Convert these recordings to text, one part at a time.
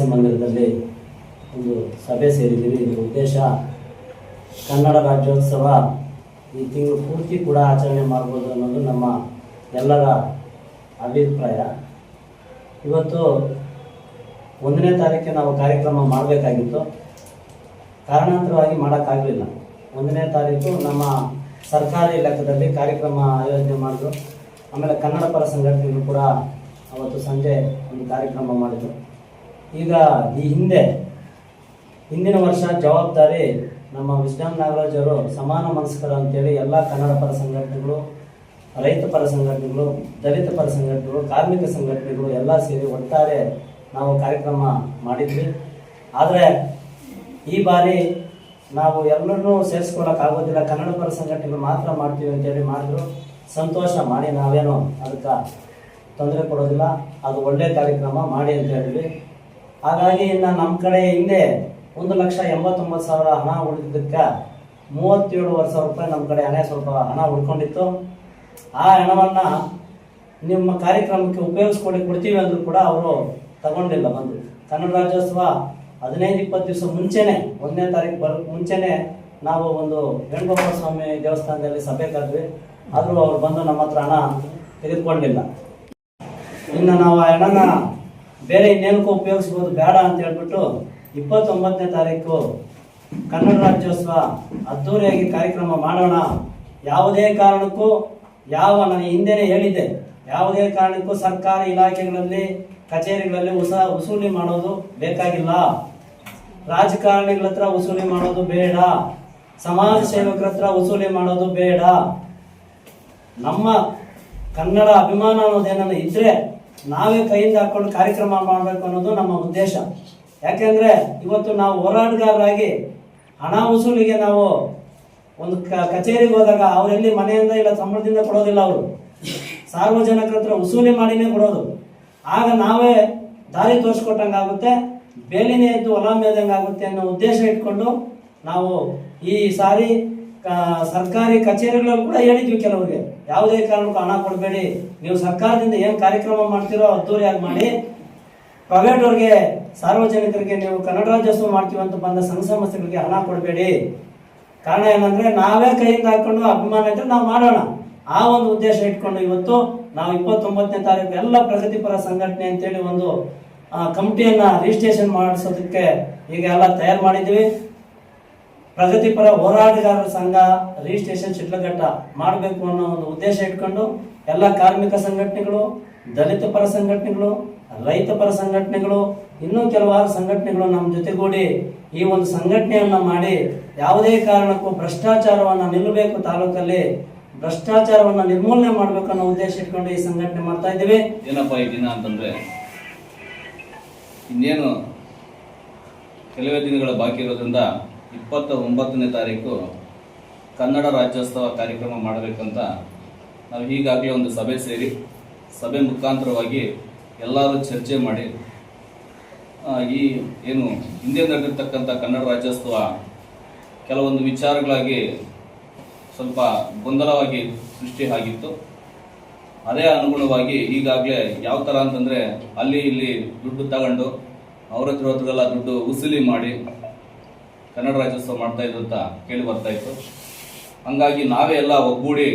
ಪ್ರವಾಸಿ ಮಂದಿರದಲ್ಲಿ ಒಂದು ಸಭೆ ಸೇರಿದ್ದೀವಿ. ಇದರ ಉದ್ದೇಶ ಕನ್ನಡ ರಾಜ್ಯೋತ್ಸವ ಈ ತಿಂಗಳು ಪೂರ್ತಿ ಕೂಡ ಆಚರಣೆ ಮಾಡ್ಬೋದು ಅನ್ನೋದು ನಮ್ಮ ಎಲ್ಲರ ಅಭಿಪ್ರಾಯ. ಇವತ್ತು ಒಂದನೇ ತಾರೀಕಿಗೆ ನಾವು ಕಾರ್ಯಕ್ರಮ ಮಾಡಬೇಕಾಗಿತ್ತು. ಕಾರಣಾಂತರವಾಗಿ ಮಾಡೋಕ್ಕಾಗಲಿಲ್ಲ. ಒಂದನೇ ತಾರೀಕು ನಮ್ಮ ಸರ್ಕಾರಿ ಲೆಕ್ಕದಲ್ಲಿ ಕಾರ್ಯಕ್ರಮ ಆಯೋಜನೆ ಮಾಡಿದ್ರು. ಆಮೇಲೆ ಕನ್ನಡ ಪರ ಸಂಘಟನೆಗಳು ಕೂಡ ಅವತ್ತು ಸಂಜೆ ಒಂದು ಕಾರ್ಯಕ್ರಮ ಮಾಡಿದ್ರು. ಈಗ ಈ ಹಿಂದೆ, ಹಿಂದಿನ ವರ್ಷ ಜವಾಬ್ದಾರಿ ನಮ್ಮ ವಿಜ್ಞಾನ ನಾಗರಾಜ್ ಅವರು ಸಮಾನ ಮನಸ್ಕರ ಅಂತೇಳಿ ಎಲ್ಲ ಕನ್ನಡ ಪರ ಸಂಘಟನೆಗಳು, ರೈತ ಪರ ಸಂಘಟನೆಗಳು, ದಲಿತ ಪರ ಸಂಘಟನೆಗಳು, ಕಾರ್ಮಿಕ ಸಂಘಟನೆಗಳು ಎಲ್ಲ ಸೇರಿ ಒಟ್ಟಾರೆ ನಾವು ಕಾರ್ಯಕ್ರಮ ಮಾಡಿದ್ವಿ. ಆದರೆ ಈ ಬಾರಿ ನಾವು ಎಲ್ಲರನ್ನೂ ಸೇರಿಸ್ಕೊಳ್ಳೋಕ್ಕಾಗೋದಿಲ್ಲ ಕನ್ನಡ ಪರ ಸಂಘಟನೆಗಳು ಮಾತ್ರ ಮಾಡ್ತೀವಿ ಅಂತೇಳಿ ಮಾಡಿದ್ರು. ಸಂತೋಷ ಮಾಡಿ ನಾವೇನು ಅದಕ್ಕೆ ತೊಂದರೆ ಕೊಡೋದಿಲ್ಲ. ಅದು ಒಳ್ಳೆ ಕಾರ್ಯಕ್ರಮ ಮಾಡಿ ಅಂತ ಹೇಳಿದ್ವಿ. ಹಾಗಾಗಿ ಇನ್ನು ನಮ್ಮ ಕಡೆ ಹಿಂದೆ ಒಂದು ಲಕ್ಷ ಎಂಬತ್ತೊಂಬತ್ತು ಸಾವಿರ ಹಣ ಉಳಿದಿದ್ದಕ್ಕೆ ಮೂವತ್ತೇಳುವರೆ ಸಾವಿರ ರೂಪಾಯಿ ನಮ್ಮ ಕಡೆ ಹಣ ಸ್ವಲ್ಪ ಹಣ ಉಳ್ಕೊಂಡಿತ್ತು. ಆ ಹಣವನ್ನು ನಿಮ್ಮ ಕಾರ್ಯಕ್ರಮಕ್ಕೆ ಉಪಯೋಗಿಸ್ಕೊಂಡು ಕೊಡ್ತೀವಿ ಅಂದರೂ ಕೂಡ ಅವರು ತಗೊಂಡಿಲ್ಲ ಬಂದು. ಕನ್ನಡ ರಾಜ್ಯೋತ್ಸವ ಹದಿನೈದು ಇಪ್ಪತ್ತು ದಿವಸ ಮುಂಚೆನೆ, ಒಂದನೇ ತಾರೀಕು ಬರ, ಮುಂಚೆನೆ ನಾವು ಒಂದು ವೇಣುಗೋಪಾಲ ಸ್ವಾಮಿ ದೇವಸ್ಥಾನದಲ್ಲಿ ಸಭೆ ಕರೆದ್ವಿ. ಆದರೂ ಅವ್ರು ಬಂದು ನಮ್ಮ ಹತ್ರ ಹಣ ತೆಗೆದುಕೊಂಡಿಲ್ಲ. ಇನ್ನು ನಾವು ಆ ಹಣನ ಬೇರೆ ಇನ್ನೇನಕ್ಕೂ ಉಪಯೋಗಿಸ್ಬೋದು, ಬೇಡ ಅಂತ ಹೇಳ್ಬಿಟ್ಟು ಇಪ್ಪತ್ತೊಂಬತ್ತನೇ ತಾರೀಕು ಕನ್ನಡ ರಾಜ್ಯೋತ್ಸವ ಅದ್ದೂರಿಯಾಗಿ ಕಾರ್ಯಕ್ರಮ ಮಾಡೋಣ. ಯಾವುದೇ ಕಾರಣಕ್ಕೂ, ಯಾವ ನಾನು ಹಿಂದೆನೇ ಹೇಳಿದ್ದೆ, ಯಾವುದೇ ಕಾರಣಕ್ಕೂ ಸರ್ಕಾರಿ ಇಲಾಖೆಗಳಲ್ಲಿ, ಕಚೇರಿಗಳಲ್ಲಿ ಉಸ, ವಸೂಲಿ ಮಾಡೋದು ಬೇಕಾಗಿಲ್ಲ. ರಾಜಕಾರಣಿಗಳ ಹತ್ರ ವಸೂಲಿ ಮಾಡೋದು ಬೇಡ. ಸಮಾಜ ಸೇವಕರ ಹತ್ರ ವಸೂಲಿ ಮಾಡೋದು ಬೇಡ. ನಮ್ಮ ಕನ್ನಡ ಅಭಿಮಾನ ಅನ್ನೋದೇನನ್ನ ಇದ್ರೆ ನಾವೇ ಕೈಯಿಂದ ಹಾಕೊಂಡು ಕಾರ್ಯಕ್ರಮ ಮಾಡಬೇಕು ಅನ್ನೋದು ನಮ್ಮ ಉದ್ದೇಶ. ಯಾಕೆಂದ್ರೆ ಇವತ್ತು ನಾವು ಹೋರಾಟಗಾರರಾಗಿ ಹಣ ವಸೂಲಿಗೆ ನಾವು ಒಂದು ಕಚೇರಿಗೆ ಹೋದಾಗ ಅವರೆಲ್ಲಿ ಮನೆಯಿಂದ ಇಲ್ಲ ಸಂಬಳದಿಂದ ಕೊಡೋದಿಲ್ಲ ಅವರು. ಸಾರ್ವಜನಿಕರ ಹತ್ರ ವಸೂಲಿ ಮಾಡಿನೇ ಕೊಡೋದು. ಆಗ ನಾವೇ ದಾರಿ ತೋರಿಸ್ಕೊಟ್ಟಂಗಾಗುತ್ತೆ ಬೇಲಿನೇ ಎದ್ದು ಹೊಲ ಮೇದಂಗಾಗುತ್ತೆ ಅನ್ನೋ ಉದ್ದೇಶ ಇಟ್ಕೊಂಡು ನಾವು ಈ ಸಾರಿ ಸರ್ಕಾರಿ ಕಚೇರಿಗಳಲ್ಲಿ ಕೂಡ ಹೇಳಿದ್ವಿ ಕೆಲವರಿಗೆ. ಯಾವುದೇ ಕಾರಣಕ್ಕೂ ಹಣ ಕೊಡಬೇಡಿ. ನೀವು ಸರ್ಕಾರದಿಂದ ಏನು ಕಾರ್ಯಕ್ರಮ ಮಾಡ್ತೀರೋ ಅದ್ದೂರಿಯಾಗಿ ಮಾಡಿ. ಪ್ರೈವೇಟ್ ಅವ್ರಿಗೆ, ಸಾರ್ವಜನಿಕರಿಗೆ ನೀವು ಕನ್ನಡ ರಾಜ್ಯೋತ್ಸವ ಮಾಡ್ತೀವಿ ಅಂತ ಬಂದ ಸಂಘ ಸಂಸ್ಥೆಗಳಿಗೆ ಹಣ ಕೊಡಬೇಡಿ. ಕಾರಣ ಏನಂದ್ರೆ ನಾವೇ ಕೈಯಿಂದ ಹಾಕೊಂಡು ಅಭಿಮಾನ ಇದ್ರೆ ನಾವು ಮಾಡೋಣ. ಆ ಒಂದು ಉದ್ದೇಶ ಇಟ್ಕೊಂಡು ಇವತ್ತು ನಾವು ಇಪ್ಪತ್ತೊಂಬತ್ತನೇ ತಾರೀಕು ಎಲ್ಲ ಪ್ರಗತಿಪರ ಸಂಘಟನೆ ಅಂತೇಳಿ ಒಂದು ಕಮಿಟಿಯನ್ನ ರಿಜಿಸ್ಟ್ರೇಷನ್ ಮಾಡಿಸೋದಕ್ಕೆ ಈಗ ಎಲ್ಲ ತಯಾರು ಮಾಡಿದ್ದೀವಿ. ಪ್ರಗತಿಪರ ಹೋರಾಟಗಾರರ ಸಂಘ ರಿಜಿಸ್ಟ್ರೇಷನ್ ಶಿಡ್ಲಘಟ್ಟ ಮಾಡಬೇಕು ಅನ್ನೋ ಒಂದು ಉದ್ದೇಶ ಇಟ್ಕೊಂಡು ಎಲ್ಲ ಕಾರ್ಮಿಕ ಸಂಘಟನೆಗಳು, ದಲಿತ ಪರ ಸಂಘಟನೆಗಳು, ರೈತ ಪರ ಸಂಘಟನೆಗಳು, ಇನ್ನೂ ಕೆಲವಾರು ಸಂಘಟನೆಗಳು ನಮ್ಮ ಜೊತೆಗೂಡಿ ಈ ಒಂದು ಸಂಘಟನೆಯನ್ನ ಮಾಡಿ ಯಾವುದೇ ಕಾರಣಕ್ಕೂ ಭ್ರಷ್ಟಾಚಾರವನ್ನ ನಿಲ್ಲಬೇಕು ತಾಲೂಕಲ್ಲಿ, ಭ್ರಷ್ಟಾಚಾರವನ್ನ ನಿರ್ಮೂಲನೆ ಮಾಡಬೇಕು ಅನ್ನೋ ಉದ್ದೇಶ ಇಟ್ಕೊಂಡು ಈ ಸಂಘಟನೆ ಮಾಡ್ತಾ ಇದ್ದೀವಿ. ಏನಪ್ಪ ಈ ದಿನ ಅಂತಂದ್ರೆ, ಇನ್ನೇನು ಕೆಲವೇ ದಿನಗಳ ಬಾಕಿ ಇರೋದ್ರಿಂದ ಇಪ್ಪತ್ತ ಒಂಬತ್ತನೇ ತಾರೀಕು ಕನ್ನಡ ರಾಜ್ಯೋತ್ಸವ ಕಾರ್ಯಕ್ರಮ ಮಾಡಬೇಕಂತ ನಾವು ಈಗಾಗಲೇ ಒಂದು ಸಭೆ ಸೇರಿ, ಸಭೆ ಮುಖಾಂತರವಾಗಿ ಎಲ್ಲರೂ ಚರ್ಚೆ ಮಾಡಿ ಈ ಏನು ಹಿಂದೆ ನಡೆದಿರ್ತಕ್ಕಂಥ ಕನ್ನಡ ರಾಜ್ಯೋತ್ಸವ ಕೆಲವೊಂದು ವಿಚಾರಗಳಾಗಿ ಸ್ವಲ್ಪ ಗೊಂದಲವಾಗಿ ಸೃಷ್ಟಿ ಆಗಿತ್ತು. ಅದೇ ಅನುಗುಣವಾಗಿ ಈಗಾಗಲೇ ಯಾವ ಥರ ಅಂತಂದರೆ ಅಲ್ಲಿ ಇಲ್ಲಿ ದುಡ್ಡು ತಗೊಂಡು, ಅವ್ರ ಹತ್ರ ಹತ್ರಗೆಲ್ಲ ದುಡ್ಡು ಉಸಿಲಿ ಮಾಡಿ ಕನ್ನಡ ರಾಜ್ಯೋತ್ಸವ ಮಾಡ್ತಾ ಇದ್ರು ಅಂತ ಕೇಳಿ ಬರ್ತಾ ಇತ್ತು. ಹಂಗಾಗಿ ನಾವೇ ಎಲ್ಲ ಒಗ್ಗೂಡಿ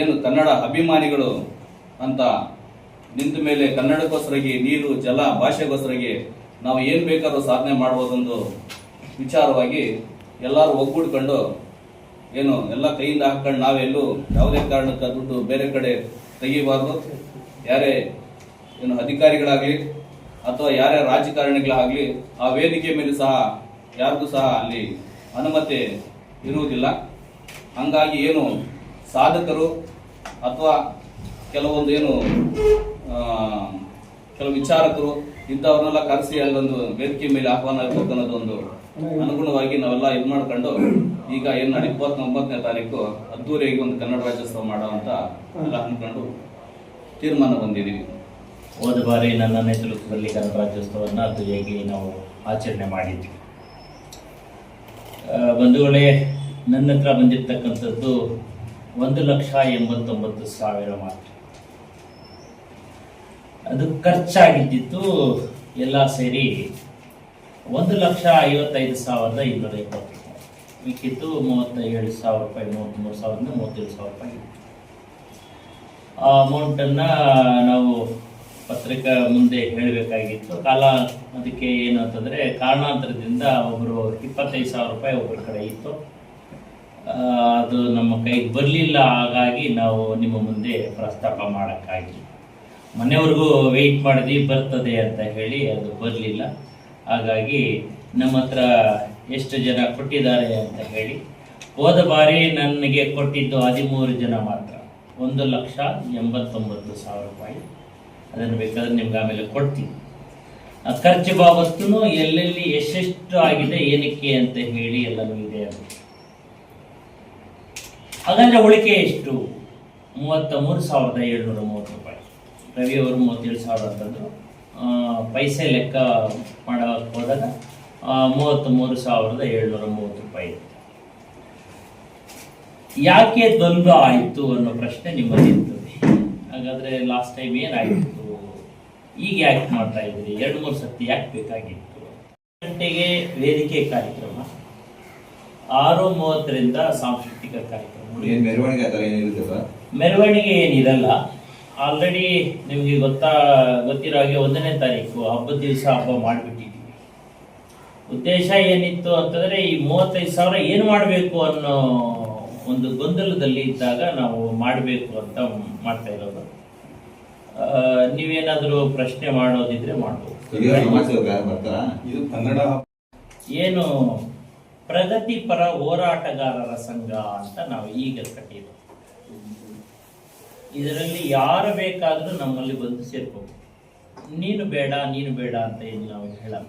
ಏನು ಕನ್ನಡ ಅಭಿಮಾನಿಗಳು ಅಂತ ನಿಂತ ಮೇಲೆ ಕನ್ನಡಕ್ಕೋಸ್ಕರಾಗಿ ನೀರು, ಜಲ ಭಾಷೆಗೋಸ್ಕರಾಗಿ ನಾವು ಏನು ಬೇಕಾದ್ರೂ ಸಾಧನೆ ಮಾಡ್ಬೋದೊಂದು ವಿಚಾರವಾಗಿ ಎಲ್ಲರೂ ಒಗ್ಗೂಡ್ಕೊಂಡು ಏನು ಎಲ್ಲ ಕೈಯಿಂದ ಹಾಕೊಂಡು ನಾವೆಲ್ಲೂ ಯಾವುದೇ ಕಾರಣಕ್ಕೆ ದುಡ್ಡು ಬೇರೆ ಕಡೆ ತೆಗಿಬಾರ್ದು. ಯಾರೇ ಏನು ಅಧಿಕಾರಿಗಳಾಗಲಿ ಅಥವಾ ಯಾರೇ ರಾಜಕಾರಣಿಗಳಾಗಲಿ ಆ ವೇದಿಕೆ ಮೇಲೆ ಸಹ ಯಾರಿಗೂ ಸಹ ಅಲ್ಲಿ ಅನುಮತಿ ಇರುವುದಿಲ್ಲ. ಹಂಗಾಗಿ ಏನು ಸಾಧಕರು ಅಥವಾ ಕೆಲವೊಂದು ಏನು ಕೆಲವು ವಿಚಾರಕರು ಇಂಥವ್ರನ್ನೆಲ್ಲ ಕರೆಸಿ ಅಲ್ಲೊಂದು ವೇದಿಕೆ ಮೇಲೆ ಆಹ್ವಾನ ಇರ್ಬೇಕು ಅನ್ನೋದೊಂದು ಅನುಗುಣವಾಗಿ ನಾವೆಲ್ಲ ಇದು ಮಾಡ್ಕೊಂಡು ಈಗ ಏನು ಇಪ್ಪತ್ತೊಂಬತ್ತನೇ ತಾರೀಕು ಅದ್ದೂರಿಯಾಗಿ ಒಂದು ಕನ್ನಡ ರಾಜ್ಯೋತ್ಸವ ಮಾಡೋ ಅಂತ ಎಲ್ಲ ಅಂದ್ಕೊಂಡು ತೀರ್ಮಾನ ಬಂದಿದ್ದೀವಿ. ಹೋದ ಬಾರಿ ನನ್ನ ನೇತೃತ್ವದಲ್ಲಿ ಕನ್ನಡ ರಾಜ್ಯೋತ್ಸವವನ್ನು ಹೇಗೆ ನಾವು ಆಚರಣೆ ಮಾಡಿದ್ವಿ. ಬಂಧುಗಳೇ ನನ್ನ ಹತ್ರ ಬಂದಿರತಕ್ಕಂಥದ್ದು ಒಂದು ಲಕ್ಷ ಎಂಬತ್ತೊಂಬತ್ತು ಸಾವಿರ ಮಾತ್ರ. ಅದು ಖರ್ಚಾಗಿದ್ದಿತ್ತು, ಎಲ್ಲ ಸೇರಿ ಒಂದು ಲಕ್ಷ ಐವತ್ತೈದು ಸಾವಿರದ ಇನ್ನೂರ ಇಪ್ಪತ್ತು ಮಿಕ್ಕಿತ್ತು ಮೂವತ್ತೇಳು ಸಾವಿರ ರೂಪಾಯಿ, ಮೂವತ್ತ್ಮೂರು ಸಾವಿರದಿಂದ ಮೂವತ್ತೇಳು ಸಾವಿರ ರೂಪಾಯಿ. ಆ ಅಮೌಂಟನ್ನು ನಾವು ಪತ್ರಿಕಾ ಮುಂದೆ ಹೇಳಬೇಕಾಗಿತ್ತು. ಕಾಲ ಅದಕ್ಕೆ ಏನು ಅಂತಂದರೆ ಕಾರಣಾಂತರದಿಂದ ಒಬ್ಬರು ಇಪ್ಪತ್ತೈದು ಸಾವಿರ ರೂಪಾಯಿ ಒಬ್ಬರ ಕಡೆ ಇತ್ತು. ಅದು ನಮ್ಮ ಕೈಗೆ ಬರಲಿಲ್ಲ, ಹಾಗಾಗಿ ನಾವು ನಿಮ್ಮ ಮುಂದೆ ಪ್ರಸ್ತಾಪ ಮಾಡೋಕ್ಕಾಗಿ ಮನೆಯವ್ರಿಗೂ ವೆಯ್ಟ್ ಮಾಡಿದ್ವಿ, ಬರ್ತದೆ ಅಂತ ಹೇಳಿ ಅದು ಬರಲಿಲ್ಲ. ಹಾಗಾಗಿ ನಮ್ಮ ಹತ್ರ ಎಷ್ಟು ಜನ ಕೊಟ್ಟಿದ್ದಾರೆ ಅಂತ ಹೇಳಿ, ಹೋದ ಬಾರಿ ನನಗೆ ಕೊಟ್ಟಿದ್ದು ಹದಿಮೂರು ಜನ ಮಾತ್ರ. ಒಂದು ಲಕ್ಷ ಎಂಬತ್ತೊಂಬತ್ತು ಸಾವಿರ ರೂಪಾಯಿ. ಅದನ್ನು ಬೇಕಾದ್ರೆ ನಿಮ್ಗೆ ಆಮೇಲೆ ಕೊಡ್ತೀನಿ. ಖರ್ಚು ಬಾಬತ್ತೂ ಎಲ್ಲೆಲ್ಲಿ ಎಷ್ಟೆಷ್ಟು ಆಗಿದೆ, ಏನಕ್ಕೆ ಅಂತ ಹೇಳಿ ಎಲ್ಲನೂ ಇದೆ ಹಾಗಾದ್ರೆ ಉಳಿಕೆ ಎಷ್ಟು? ಮೂವತ್ತ ಮೂರು ಸಾವಿರದ ಏಳ್ನೂರ ಮೂವತ್ತು ರೂಪಾಯಿ. ರವಿ ಅವರು ಮೂವತ್ತೇಳು ಸಾವಿರ ಅಂತಂದ್ರು ಪೈಸೆ ಲೆಕ್ಕ ಮಾಡೋಕ್ಕೆ ಹೋದಾಗ ಮೂವತ್ತ್ ಮೂರು ಸಾವಿರದ ಏಳ್ನೂರ ಮೂವತ್ತು ರೂಪಾಯಿ ಇತ್ತು. ಯಾಕೆ ದ್ವಂದ್ವ ಆಯಿತು ಅನ್ನೋ ಪ್ರಶ್ನೆ ನಿಮ್ಮಲ್ಲಿ ಇರ್ತದೆ. ಹಾಗಾದ್ರೆ ಲಾಸ್ಟ್ ಟೈಮ್ ಏನಾಗಿತ್ತು ಈಗ ಯಾಕೆ ಮಾಡ್ತಾ ಇದ್ದೀರಿ ಎರಡು ಮೂರು ಸತಿ ಯಾಕೆ ಬೇಕಾಗಿತ್ತು? ಗಂಟೆಗೆ ವೇದಿಕೆ ಕಾರ್ಯಕ್ರಮ ಆರು ಮೂವತ್ತರಿಂದ ಸಾಂಸ್ಕೃತಿಕ ಕಾರ್ಯಕ್ರಮ. ಮೆರವಣಿಗೆ ಏನಿರಲ್ಲ. ಆಲ್ರೆಡಿ ನಿಮಗೆ ಗೊತ್ತಾ ಗೊತ್ತಿರೋ ಹಾಗೆ ಒಂದನೇ ತಾರೀಕು ಹಬ್ಬದ ದಿವಸ ಹಬ್ಬ ಮಾಡಿಬಿಟ್ಟಿದ್ದೀವಿ. ಉದ್ದೇಶ ಏನಿತ್ತು ಅಂತಂದ್ರೆ ಈ ಮೂವತ್ತೈದು ಸಾವಿರ ಏನು ಮಾಡಬೇಕು ಅನ್ನೋ ಒಂದು ಗೊಂದಲದಲ್ಲಿ ಇದ್ದಾಗ ನಾವು ಮಾಡಬೇಕು ಅಂತ ಮಾಡ್ತಾ ಇರೋದು. ನೀವೇನಾದರೂ ಪ್ರಶ್ನೆ ಮಾಡೋದಿದ್ರೆ ಮಾಡ್ಬೋದು. ಏನು ಪ್ರಗತಿಪರ ಹೋರಾಟಗಾರರ ಸಂಘ ಅಂತ ನಾವು ಈಗ ಕಟ್ಟಿರೋದು. ಇದರಲ್ಲಿ ಯಾರು ಬೇಕಾದರೂ ನಮ್ಮಲ್ಲಿ ಬಂದು ಸೇರ್ಕೋಬೇಕು ನೀನು ಬೇಡ ನೀನು ಬೇಡ ಅಂತ ಏನು ನಾವು ಹೇಳಲ್ಲ.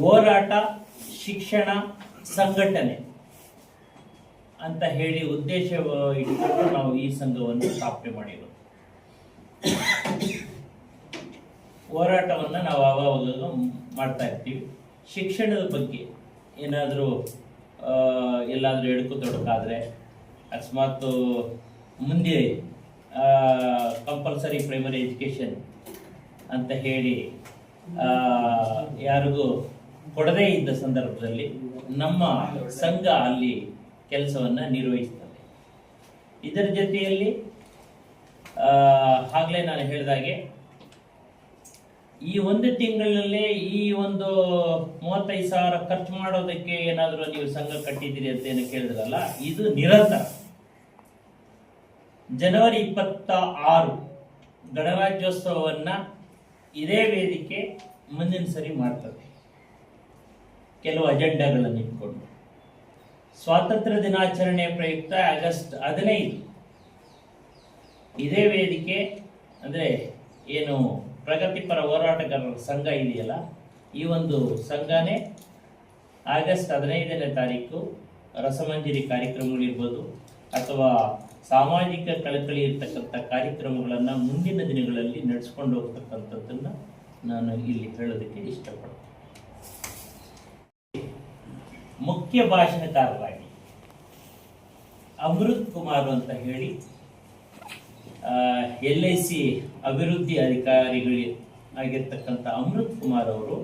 ಹೋರಾಟ ಶಿಕ್ಷಣ ಸಂಘಟನೆ. ಅಂತ ಹೇಳಿ ಉದ್ದೇಶ ಇಟ್ಕೊಂಡು ನಾವು ಈ ಸಂಘವನ್ನು ಸ್ಥಾಪನೆ ಮಾಡಿರೋದು. ಹೋರಾಟವನ್ನು ನಾವು ಆವಾಗ ಮಾಡ್ತಾ ಇರ್ತೀವಿ. ಶಿಕ್ಷಣದ ಬಗ್ಗೆ ಏನಾದರೂ ಎಲ್ಲಾದರೂ ಎಡಕು ತೊಡಕಾದರೆ ಅಕಸ್ಮಾತ್ ಮುಂದೆ ಕಂಪಲ್ಸರಿ ಪ್ರೈಮರಿ ಎಜುಕೇಷನ್ ಅಂತ ಹೇಳಿ ಯಾರಿಗೂ ಕೊಡದೇ ಇದ್ದ ಸಂದರ್ಭದಲ್ಲಿ ನಮ್ಮ ಸಂಘ ಅಲ್ಲಿ ಕೆಲಸವನ್ನು ನಿರ್ವಹಿಸ್ತದೆ. ಇದರ ಜೊತೆಯಲ್ಲಿ ಆಗ್ಲೇ ನಾನು ಹೇಳಿದಾಗೆ ಈ ಒಂದು ತಿಂಗಳಲ್ಲಿ ಈ ಒಂದು ಮೂವತ್ತೈದು ಸಾವಿರ ಖರ್ಚು ಮಾಡೋದಕ್ಕೆ ಏನಾದರೂ ನೀವು ಸಂಘ ಕಟ್ಟಿದ್ದೀರಿ ಅಂತ ಏನು ಕೇಳಿದ್ರಲ್ಲ, ಇದು ನಿರಂತರ. ಜನವರಿ ಇಪ್ಪತ್ತ ಆರು ಗಣರಾಜ್ಯೋತ್ಸವವನ್ನ ಇದೇ ವೇದಿಕೆ ಮುಂದಿನ ಸರಿ ಮಾಡ್ತದೆ. ಕೆಲವು ಅಜೆಂಡಾಗಳನ್ನು ಇಟ್ಕೊಂಡು. ಸ್ವಾತಂತ್ರ್ಯ ದಿನಾಚರಣೆ ಪ್ರಯುಕ್ತ ಆಗಸ್ಟ್ ಹದಿನೈದು. ಇದೇ ವೇದಿಕೆ, ಅಂದರೆ ಏನು ಪ್ರಗತಿಪರ ಹೋರಾಟಗಾರರ ಸಂಘ ಇದೆಯಲ್ಲ, ಈ ಒಂದು ಸಂಘನೇ ಆಗಸ್ಟ್ ಹದಿನೈದನೇ ತಾರೀಕು ರಸಮಂಜರಿ ಕಾರ್ಯಕ್ರಮಗಳಿರ್ಬೋದು, ಅಥವಾ ಸಾಮಾಜಿಕ ಕಳಕಳಿ ಇರ್ತಕ್ಕಂಥ ಕಾರ್ಯಕ್ರಮಗಳನ್ನು ಮುಂದಿನ ದಿನಗಳಲ್ಲಿ ನಡೆಸ್ಕೊಂಡು ಹೋಗ್ತಕ್ಕಂಥದ್ದನ್ನು ನಾನು ಇಲ್ಲಿ ಹೇಳೋದಕ್ಕೆ ಇಷ್ಟಪಡ್ತೀನಿ. ಮುಖ್ಯ ಭಾಷಣಕಾರರಾಗಿ ಅಮೃತ್ ಕುಮಾರ್ ಅಂತ ಹೇಳಿ ಎಲ್ ಐ ಸಿ ಅಭಿವೃದ್ಧಿ ಅಧಿಕಾರಿಗಳು ಆಗಿರ್ತಕ್ಕಂಥ ಅಮೃತ್ ಕುಮಾರ್ ಅವರು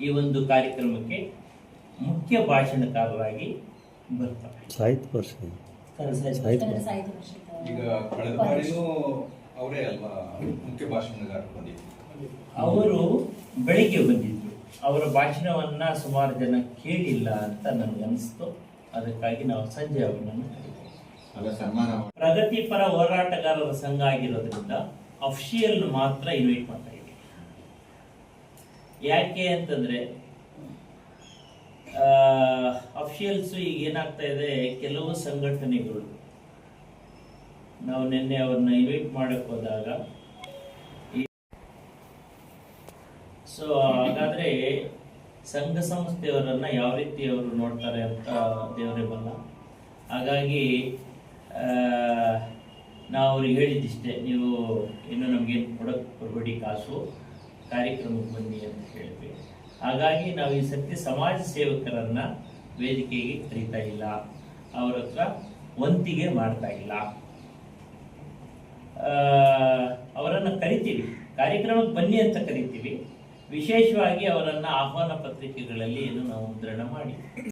ಈ ಒಂದು ಕಾರ್ಯಕ್ರಮಕ್ಕೆ ಮುಖ್ಯ ಭಾಷಣಕಾರರಾಗಿ ಬರ್ತಾರೆ. ಸಾಹಿತ್ಯ ಪರಿಷತ್. ಈಗ ಕಳೆದ ಬಾರಿನೂ ಅವರೇ ಅಲ್ವಾ ಮುಖ್ಯ ಭಾಷಣಗಾರರು ಅವರು ಬೆಳಿಗ್ಗೆ ಬಂದಿದ್ರು ಅವರ ಭಾಷಣವನ್ನ ಸುಮಾರು ಜನ ಕೇಳಿಲ್ಲ ಅಂತ ನನಗೆ ಅನಿಸ್ತು. ಅದಕ್ಕಾಗಿ ನಾವು ಸಂಜೆ ಅವರನ್ನು. ಪ್ರಗತಿಪರ ಹೋರಾಟಗಾರರ ಸಂಘ ಆಗಿರೋದ್ರಿಂದ ಅಫಿಷಿಯಲ್ ಮಾತ್ರ ಇನ್ವೈಟ್ ಮಾಡ್ತಾ ಇದ್ದೀವಿ ಯಾಕೆ ಅಂತಂದ್ರೆ ಅಫಿಷಿಯಲ್ಸ್ ಈಗ ಏನಾಗ್ತಾ ಇದೆ ಕೆಲವು ಸಂಘಟನೆಗಳು ನಾವು ನಿನ್ನೆ ಅವ್ರನ್ನ ಇನ್ವೈಟ್ ಮಾಡಕ್ ಹೋದಾಗ ಸೊ ಹಾಗಾದ್ರೆ ಸಂಘ ಸಂಸ್ಥೆಯವರನ್ನ ಯಾವ ರೀತಿ ಅವರು ನೋಡ್ತಾರೆ ಅಂತ ದೇವರೇ ಬಲ್ಲ. ಹಾಗಾಗಿ ನಾವು ಅವ್ರಿಗೆ ಹೇಳಿದ್ದಿಷ್ಟೇ, ನೀವು ಇನ್ನು ನಮಗೇನು ಕೊಡಕ್ಕೆ ಕೊಡಬೇಡಿ ಕಾಸು, ಕಾರ್ಯಕ್ರಮಕ್ಕೆ ಬನ್ನಿ ಅಂತ ಹೇಳಿದ್ವಿ. ಹಾಗಾಗಿ ನಾವು ಈ ಸತ್ಯ ಸಮಾಜ ಸೇವಕರನ್ನ ವೇದಿಕೆಗೆ ಕರೀತಾ ಇಲ್ಲ. ಅವ್ರ ಹತ್ರ ವಂತಿಗೆ ಮಾಡ್ತಾ ಇಲ್ಲ. ಅವರನ್ನ ಕರಿತೀವಿ. ಕಾರ್ಯಕ್ರಮಕ್ಕೆ ಬನ್ನಿ ಅಂತ ಕರಿತೀವಿ. ವಿಶೇಷವಾಗಿ ಅವರನ್ನು ಆಹ್ವಾನ ಪತ್ರಿಕೆಗಳಲ್ಲಿ ಏನು ನಾವು ಮುದ್ರಣ ಮಾಡಿ.